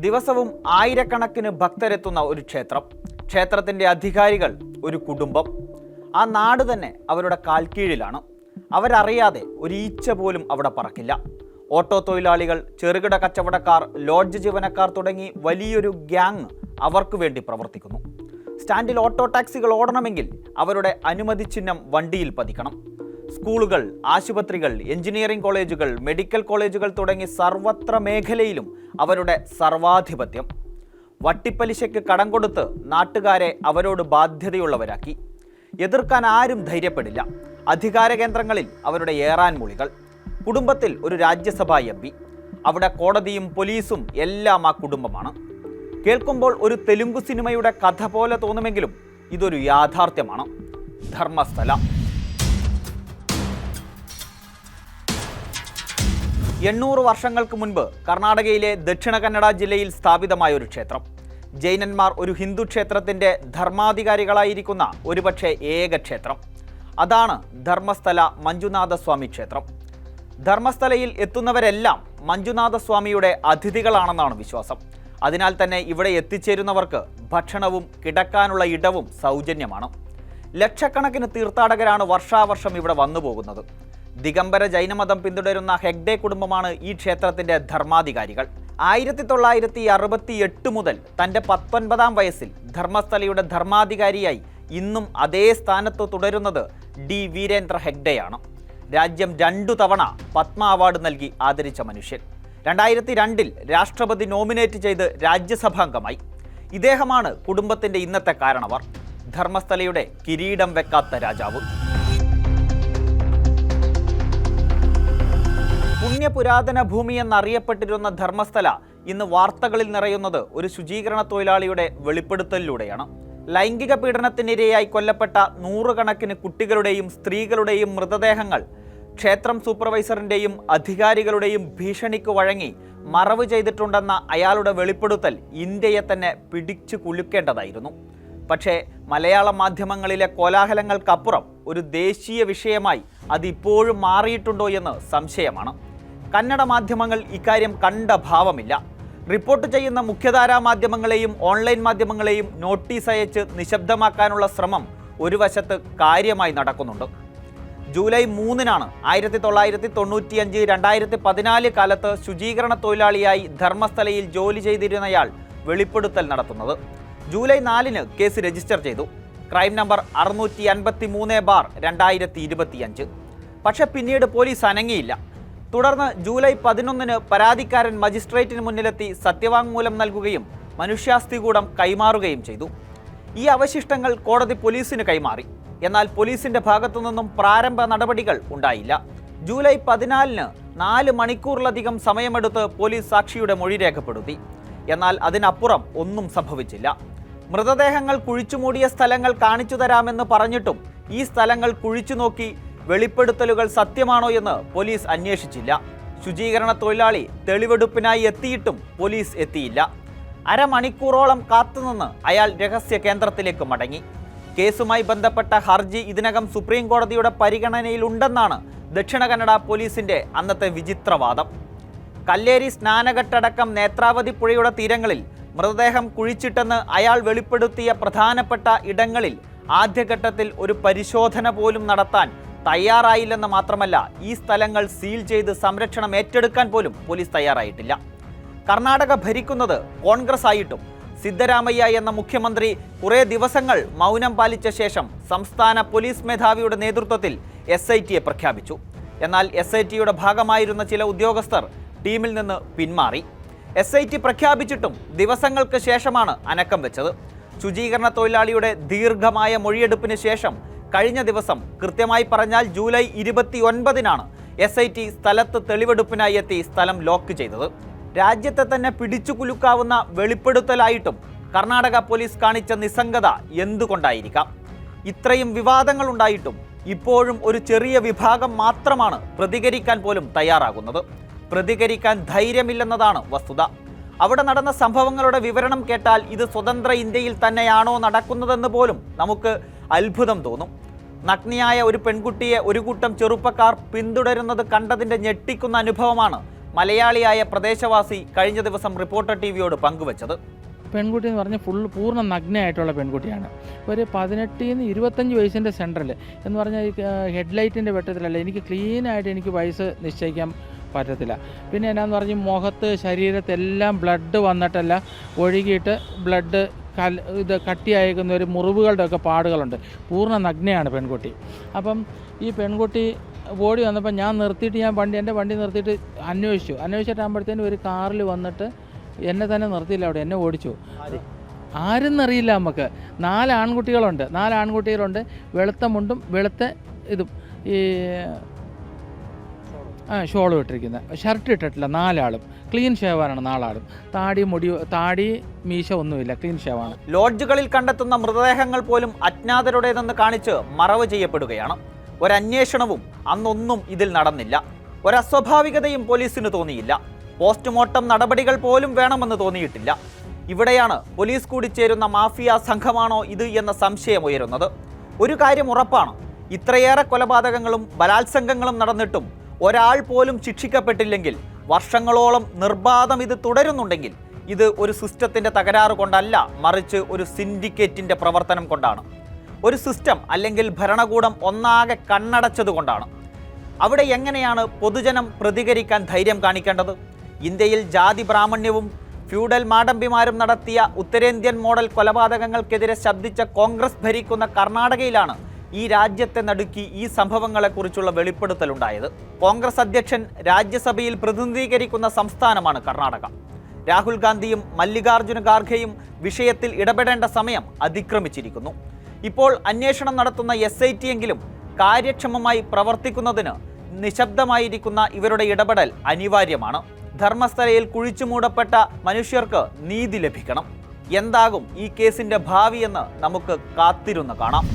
ദിവസവും ആയിരക്കണക്കിന് ഭക്തരെത്തുന്ന ഒരു ക്ഷേത്രം. ക്ഷേത്രത്തിന്റെ അധികാരികൾ ഒരു കുടുംബം. ആ നാട് തന്നെ അവരുടെ കാൽക്കീഴിലാണ്. അവരറിയാതെ ഒരു പോലും അവിടെ പറക്കില്ല. ഓട്ടോ തൊഴിലാളികൾ ചെറുകിട കച്ചവടക്കാർ ലോഡ്ജ് ജീവനക്കാർ തുടങ്ങി വലിയൊരു ഗ്യാങ് അവർക്ക് വേണ്ടി പ്രവർത്തിക്കുന്നു. സ്റ്റാൻഡിൽ ഓട്ടോ ടാക്സികൾ ഓടണമെങ്കിൽ അവരുടെ അനുമതി ചിഹ്നം വണ്ടിയിൽ പതിക്കണം. സ്കൂളുകൾ ആശുപത്രികൾ എഞ്ചിനീയറിംഗ് കോളേജുകൾ മെഡിക്കൽ കോളേജുകൾ തുടങ്ങി സർവത്ര മേഖലയിലും അവരുടെ സർവാധിപത്യം. വട്ടിപ്പലിശയ്ക്ക് കടം കൊടുത്ത് നാട്ടുകാരെ അവരോട് ബാധ്യതയുള്ളവരാക്കി. എതിർക്കാൻ ആരും ധൈര്യപ്പെടില്ല. അധികാര കേന്ദ്രങ്ങളിൽ അവരുടെ ഏറാൻ മൊഴികൾ കുടുംബത്തിൽ ഒരു രാജ്യസഭാ എം പി. അവിടെ കോടതിയും പോലീസും എല്ലാം ആ കുടുംബമാണ്. കേൾക്കുമ്പോൾ ഒരു തെലുങ്ക് സിനിമയുടെ കഥ പോലെ തോന്നുമെങ്കിലും ഇതൊരു യാഥാർത്ഥ്യമാണ്. ധർമ്മസ്ഥല. എണ്ണൂറ് വർഷങ്ങൾക്ക് മുൻപ് കർണാടകയിലെ ദക്ഷിണ കന്നഡ ജില്ലയിൽ സ്ഥാപിതമായ ഒരു ക്ഷേത്രം. ജൈനന്മാർ ഒരു ഹിന്ദു ക്ഷേത്രത്തിന്റെ ധർമാധികാരികളായിരിക്കുന്ന ഒരുപക്ഷെ ഏക ക്ഷേത്രം. അതാണ് ധർമ്മസ്ഥല മഞ്ജുനാഥസ്വാമി ക്ഷേത്രം. ധർമ്മസ്ഥലയിൽ എത്തുന്നവരെല്ലാം മഞ്ജുനാഥസ്വാമിയുടെ അതിഥികളാണെന്നാണ് വിശ്വാസം. അതിനാൽ തന്നെ ഇവിടെ എത്തിച്ചേരുന്നവർക്ക് ഭക്ഷണവും കിടക്കാനുള്ള ഇടവും സൗജന്യമാണ്. ലക്ഷക്കണക്കിന് തീർത്ഥാടകരാണ് വർഷാവർഷം ഇവിടെ വന്നു പോകുന്നത് ദിഗംബര ജൈനമതം പിന്തുടരുന്ന ഹെഗ്ഡെ കുടുംബമാണ് ഈ ക്ഷേത്രത്തിന്റെ ധർമാധികാരികൾ. ആയിരത്തി തൊള്ളായിരത്തി അറുപത്തി എട്ട് മുതൽ തന്റെ പത്തൊൻപതാം വയസ്സിൽ ധർമ്മസ്ഥലയുടെ ധർമാധികാരിയായി ഇന്നും അതേ സ്ഥാനത്ത് തുടരുന്നത് ഡി വീരേന്ദ്ര ഹെഗ്ഡെയാണ്. രാജ്യം രണ്ടു തവണ പത്മ അവാർഡ് നൽകി ആദരിച്ച മനുഷ്യൻ. രണ്ടായിരത്തി രണ്ടിൽ രാഷ്ട്രപതി നോമിനേറ്റ് ചെയ്ത് രാജ്യസഭാംഗമായി. ഇദ്ദേഹമാണ് കുടുംബത്തിന്റെ ഇന്നത്തെ കാരണവർ. ധർമ്മസ്ഥലയുടെ കിരീടം വെക്കാത്ത രാജാവ്. പുണ്യപുരാതന ഭൂമി എന്നറിയപ്പെട്ടിരുന്ന ധർമ്മസ്ഥല ഇന്ന് വാർത്തകളിൽ നിറയുന്നത് ഒരു ശുചീകരണ തൊഴിലാളിയുടെ വെളിപ്പെടുത്തലിലൂടെയാണ്. ലൈംഗിക പീഡനത്തിനിരയായി കൊല്ലപ്പെട്ട നൂറുകണക്കിന് കുട്ടികളുടെയും സ്ത്രീകളുടെയും മൃതദേഹങ്ങൾ ക്ഷേത്രം സൂപ്പർവൈസറിന്റെയും അധികാരികളുടെയും ഭീഷണിക്ക് വഴങ്ങി മറവ് ചെയ്തിട്ടുണ്ടെന്ന അയാളുടെ വെളിപ്പെടുത്തൽ ഇന്ത്യയെ തന്നെ പിടിച്ചു കുലുക്കേണ്ടതായിരുന്നു. പക്ഷേ മലയാള മാധ്യമങ്ങളിലെ കോലാഹലങ്ങൾക്കപ്പുറം ഒരു ദേശീയ വിഷയമായി അതിപ്പോഴും മാറിയിട്ടുണ്ടോ എന്ന് സംശയമാണ്. കന്നഡ മാധ്യമങ്ങൾ ഇക്കാര്യം കണ്ട ഭാവമില്ല. റിപ്പോർട്ട് ചെയ്യുന്ന മുഖ്യധാരാ മാധ്യമങ്ങളെയും ഓൺലൈൻ മാധ്യമങ്ങളെയും നോട്ടീസ് അയച്ച് നിശബ്ദമാക്കാനുള്ള ശ്രമം ഒരു വശത്ത് കാര്യമായി നടക്കുന്നുണ്ട്. ജൂലൈ മൂന്നിനാണ് ആയിരത്തി തൊള്ളായിരത്തി തൊണ്ണൂറ്റിയഞ്ച് രണ്ടായിരത്തി പതിനാല് കാലത്ത് ശുചീകരണ തൊഴിലാളിയായി ധർമ്മസ്ഥലയിൽ ജോലി ചെയ്തിരുന്നയാൾ വെളിപ്പെടുത്തൽ നടത്തുന്നത്. ജൂലൈ നാലിന് കേസ് രജിസ്റ്റർ ചെയ്തു. ക്രൈം നമ്പർ അറുന്നൂറ്റി അൻപത്തി മൂന്ന് ബാർ രണ്ടായിരത്തി ഇരുപത്തിയഞ്ച്. പക്ഷെ പിന്നീട് പോലീസ് അനങ്ങിയില്ല. തുടർന്ന് ജൂലൈ പതിനൊന്നിന് പരാതിക്കാരൻ മജിസ്ട്രേറ്റിന് മുന്നിലെത്തി സത്യവാങ്മൂലം നൽകുകയും മനുഷ്യാസ്തികൂടം കൈമാറുകയും ചെയ്തു. ഈ അവശിഷ്ടങ്ങൾ കോടതി പോലീസിന് കൈമാറി. എന്നാൽ പോലീസിന്റെ ഭാഗത്തു നിന്നും പ്രാരംഭ നടപടികൾ ഉണ്ടായില്ല. ജൂലൈ പതിനാലിന് നാല് മണിക്കൂറിലധികം സമയമെടുത്ത് പോലീസ് സാക്ഷിയുടെ മൊഴി രേഖപ്പെടുത്തി. എന്നാൽ അതിനപ്പുറം ഒന്നും സംഭവിച്ചില്ല. മൃതദേഹങ്ങൾ കുഴിച്ചുമൂടിയ സ്ഥലങ്ങൾ കാണിച്ചു തരാമെന്ന് പറഞ്ഞിട്ടും ഈ സ്ഥലങ്ങൾ കുഴിച്ചു നോക്കി വെളിപ്പെടുത്തലുകൾ സത്യമാണോ എന്ന് പോലീസ് അന്വേഷിച്ചില്ല. ശുചീകരണ തൊഴിലാളി തെളിവെടുപ്പിനായി എത്തിയിട്ടും പോലീസ് എത്തിയില്ല. അരമണിക്കൂറോളം കാത്തുനിന്ന് അയാൾ രഹസ്യ കേന്ദ്രത്തിലേക്ക് മടങ്ങി. കേസുമായി ബന്ധപ്പെട്ട ഹർജി ഇതിനകം സുപ്രീം കോടതിയുടെ പരിഗണനയിലുണ്ടെന്നാണ് ദക്ഷിണ കന്നഡ പോലീസിന്റെ അന്നത്തെ വിചിത്രവാദം. കല്ലേരി സ്നാനഘട്ടടക്കം നേത്രാവതി പുഴയുടെ തീരങ്ങളിൽ മൃതദേഹം കുഴിച്ചിട്ടെന്ന് അയാൾ വെളിപ്പെടുത്തിയ പ്രധാനപ്പെട്ട ഇടങ്ങളിൽ ആദ്യഘട്ടത്തിൽ ഒരു പരിശോധന പോലും നടത്താൻ തയ്യാറായില്ലെന്ന് മാത്രമല്ല ഈ സ്ഥലങ്ങൾ സീൽ ചെയ്ത് സംരക്ഷണം ഏറ്റെടുക്കാൻ പോലും പോലീസ് തയ്യാറായിട്ടില്ല. കർണാടക ഭരിക്കുന്നത് കോൺഗ്രസ് ആയിട്ടും സിദ്ധരാമയ്യ എന്ന മുഖ്യമന്ത്രി കുറേ ദിവസങ്ങൾ മൗനം പാലിച്ച ശേഷം സംസ്ഥാന പോലീസ് മേധാവിയുടെ നേതൃത്വത്തിൽ എസ് ഐ ടിയെ പ്രഖ്യാപിച്ചു. എന്നാൽ എസ് ഐ ടിയുടെ ഭാഗമായിരുന്ന ചില ഉദ്യോഗസ്ഥർ ടീമിൽ നിന്ന് പിന്മാറി. എസ് ഐ ടി പ്രഖ്യാപിച്ചിട്ടും ദിവസങ്ങൾക്ക് ശേഷമാണ് അനക്കം വെച്ചത്. ശുചീകരണ തൊഴിലാളിയുടെ ദീർഘമായ മൊഴിയെടുപ്പിന് ശേഷം കഴിഞ്ഞ ദിവസം കൃത്യമായി പറഞ്ഞാൽ ജൂലൈ ഇരുപത്തി ഒൻപതിനാണ് എസ് ഐ ടി സ്ഥലത്ത് തെളിവെടുപ്പിനായി എത്തി സ്ഥലം ലോക്ക് ചെയ്തത്. രാജ്യത്തെ തന്നെ പിടിച്ചു കുലുക്കാവുന്ന വെളിപ്പെടുത്തലായിട്ടും കർണാടക പോലീസ് കാണിച്ച നിസ്സംഗത എന്തുകൊണ്ടായിരിക്കാം? ഇത്രയും വിവാദങ്ങൾ ഉണ്ടായിട്ടും ഇപ്പോഴും ഒരു ചെറിയ വിഭാഗം മാത്രമാണ് പ്രതികരിക്കാൻ പോലും തയ്യാറാകുന്നത്. പ്രതികരിക്കാൻ ധൈര്യമില്ലെന്നതാണ് വസ്തുത. അവിടെ നടന്ന സംഭവങ്ങളുടെ വിവരണം കേട്ടാൽ ഇത് സ്വതന്ത്ര ഇന്ത്യയിൽ തന്നെയാണോ നടക്കുന്നതെന്ന് പോലും നമുക്ക് അത്ഭുതം തോന്നും. നഗ്നിയായ ഒരു പെൺകുട്ടിയെ ഒരു കൂട്ടം ചെറുപ്പക്കാർ പിന്തുടരുന്നത് കണ്ടതിന്റെ ഞെട്ടിക്കുന്ന അനുഭവമാണ് മലയാളിയായ പ്രദേശവാസി കഴിഞ്ഞ ദിവസം റിപ്പോർട്ടർ ടി വിയോട് പങ്കുവച്ചത്. പെൺകുട്ടി എന്ന് പറഞ്ഞാൽ ഫുൾ പൂർണ നഗ്നയായിട്ടുള്ള പെൺകുട്ടിയാണ്. ഒരു പതിനെട്ടിൽ നിന്ന് ഇരുപത്തഞ്ച് വയസ്സിന്റെ സെന്ററിൽ എന്ന് പറഞ്ഞാൽ ഹെഡ്ലൈറ്റിന്റെ വെട്ടത്തിലല്ല എനിക്ക് ക്ലീനായിട്ട് എനിക്ക് വയസ്സ് നിശ്ചയിക്കാൻ പറ്റത്തില്ല. പിന്നെ എന്നാന്ന് പറഞ്ഞ് മുഖത്ത് ശരീരത്തെല്ലാം ബ്ലഡ് വന്നിട്ടല്ല ഒഴുകിയിട്ട് ബ്ലഡ് കൽ ഇത് കട്ടിയായിരിക്കുന്ന ഒരു മുറിവുകളുടെ ഒക്കെ പാടുകളുണ്ട്. പൂർണ നഗ്നയാണ് പെൺകുട്ടി. അപ്പം ഈ പെൺകുട്ടി ഓടി വന്നപ്പോൾ ഞാൻ നിർത്തിയിട്ട് ഞാൻ വണ്ടി എന്റെ വണ്ടി നിർത്തിയിട്ട് അന്വേഷിച്ചു. അന്വേഷിച്ചിട്ടാകുമ്പോഴത്തേനും ഒരു കാറിൽ വന്നിട്ട് എന്നെ തന്നെ നിർത്തിയില്ല അവിടെ എന്നെ ഓടിച്ചു. ആരെന്നറിയില്ല നമുക്ക്. നാല് ആൺകുട്ടികളുണ്ട്. നാല് ആൺകുട്ടികളുണ്ട്. വെളുത്ത മുണ്ടും വെളുത്ത ഇതും. ഈ ഷോളും ഇട്ടിരിക്കുന്നത്. ഷർട്ട് ഇട്ടിട്ടില്ല നാലാളും. ക്ലീൻ ഷേവാണ് നാലാളും. താടി മുടി താടി മീശ ഒന്നുമില്ല ക്ലീൻ ഷേവാണ് ലോഡ്ജുകളിൽ കണ്ടെത്തുന്ന മൃതദേഹങ്ങൾ പോലും അജ്ഞാതരുടേതെന്ന് കാണിച്ച് മറവ് ചെയ്യപ്പെടുകയാണ്. ഒരന്വേഷണവും അന്നൊന്നും ഇതിൽ നടന്നില്ല. ഒരസ്വാഭാവികതയും പോലീസിന് തോന്നിയില്ല. പോസ്റ്റ്മോർട്ടം നടപടികൾ പോലും വേണമെന്ന് തോന്നിയിട്ടില്ല. ഇവിടെയാണ് പോലീസ് കൂടി ചേരുന്ന മാഫിയ സംഘമാണോ ഇത് എന്ന സംശയം ഉയരുന്നത്. ഒരു കാര്യം ഉറപ്പാണ്. ഇത്രയേറെ കൊലപാതകങ്ങളും ബലാത്സംഗങ്ങളും നടന്നിട്ടും ഒരാൾ പോലും ശിക്ഷിക്കപ്പെട്ടില്ലെങ്കിൽ വർഷങ്ങളോളം നിർബാധം ഇത് തുടരുന്നുണ്ടെങ്കിൽ ഇത് ഒരു സിസ്റ്റത്തിന്റെ തകരാറ് കൊണ്ടല്ല മറിച്ച് ഒരു സിൻഡിക്കേറ്റിന്റെ പ്രവർത്തനം കൊണ്ടാണ്. ഒരു സിസ്റ്റം അല്ലെങ്കിൽ ഭരണകൂടം ഒന്നാകെ കണ്ണടച്ചത് കൊണ്ടാണ്. അവിടെ എങ്ങനെയാണ് പൊതുജനം പ്രതികരിക്കാൻ ധൈര്യം കാണിക്കേണ്ടത്? ഇന്ത്യയിൽ ജാതി ബ്രാഹ്മണ്യവും ഫ്യൂഡൽ മാടമ്പിമാരും നടത്തിയ ഉത്തരേന്ത്യൻ മോഡൽ കൊലപാതകങ്ങൾക്കെതിരെ ശബ്ദിച്ച കോൺഗ്രസ് ഭരിക്കുന്ന കർണാടകയിലാണ് ഈ രാജ്യത്തെ നടുക്കി ഈ സംഭവങ്ങളെക്കുറിച്ചുള്ള വെളിപ്പെടുത്തലുണ്ടായത്. കോൺഗ്രസ് അധ്യക്ഷൻ രാജ്യസഭയിൽ പ്രതിനിധീകരിക്കുന്ന സംസ്ഥാനമാണ് കർണാടക. രാഹുൽ ഗാന്ധിയും മല്ലികാർജുന ഖാർഗെയും വിഷയത്തിൽ ഇടപെടേണ്ട സമയം അതിക്രമിച്ചിരിക്കുന്നു. ഇപ്പോൾ അന്വേഷണം നടത്തുന്ന എസ് ഐ ടി എങ്കിലും കാര്യക്ഷമമായി പ്രവർത്തിക്കുന്നതിന് നിശബ്ദമായിരിക്കുന്ന ഇവരുടെ ഇടപെടൽ അനിവാര്യമാണ്. ധർമ്മസ്ഥലയിൽ കുഴിച്ചു മൂടപ്പെട്ട മനുഷ്യർക്ക് നീതി ലഭിക്കണം. എന്താകും ഈ കേസിന്റെ ഭാവിയെന്ന് നമുക്ക് കാത്തിരുന്ന് കാണാം.